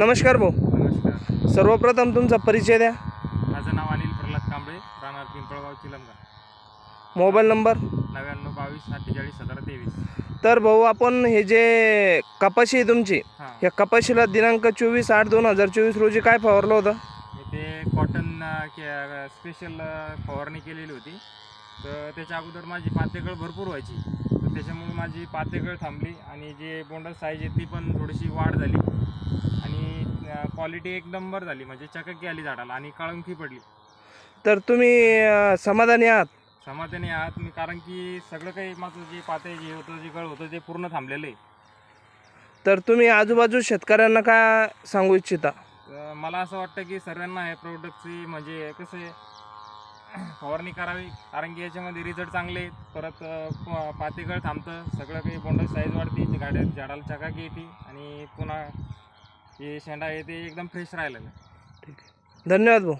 नमस्कार भाऊ. नमस्कार. सर्वप्रथम तुमचा परिचय द्या. माझं नाव अनिल प्रल्हाद कांबळे राहणार पिंपळगाव चिलमगा. Mobile number? नव्याण्णव बावीस अठ्ठेचाळीस सतरा तेवीस. तर भाऊ आपण हे जे कपाशी आहे तुमची हां. या कपाशीला दिनांक चोवीस आठ दोन हजार चोवीस रोजी काय फवारलं होतं? इथे कॉटन स्पेशल फवारणी केलेली होती. तर त्याच्या अगोदर माझी पातेकळ भरपूर व्हायची. तर त्याच्यामुळे माझी पातेकळ थांबली आणि जे बोंडल साईज आहे ती पण थोडीशी वाढ झाली. आणि क्वालिटी एक नंबर झाली म्हणजे चकाकी आली झाडाला आणि काळुंखी पडली. तर तुम्ही अं, समाधानी आहात? समाधानी आहात मी कारण की सगळं काही माझं जे पाते जे होतं जे गळ होतं ते पूर्ण थांबलेलं आहे. तर तुम्ही आजूबाजू शेतकऱ्यांना काय सांगू इच्छिता? तर मला असं वाटतं की सर्वांना हे प्रोडक्टची म्हणजे कसं आहे फवारणी करावी कारण की याच्यामध्ये रिझल्ट चांगले आहेत. परत अं, प- पातेगळ थांबतं सगळं काही बोंडल साईज वाढते ते गाड्या झाडाला चकाकी येते आणि पुन्हा जे शेंडा आहे ते एकदम फ्रेश राहिलेलं आहे. धन्यवाद भाऊ.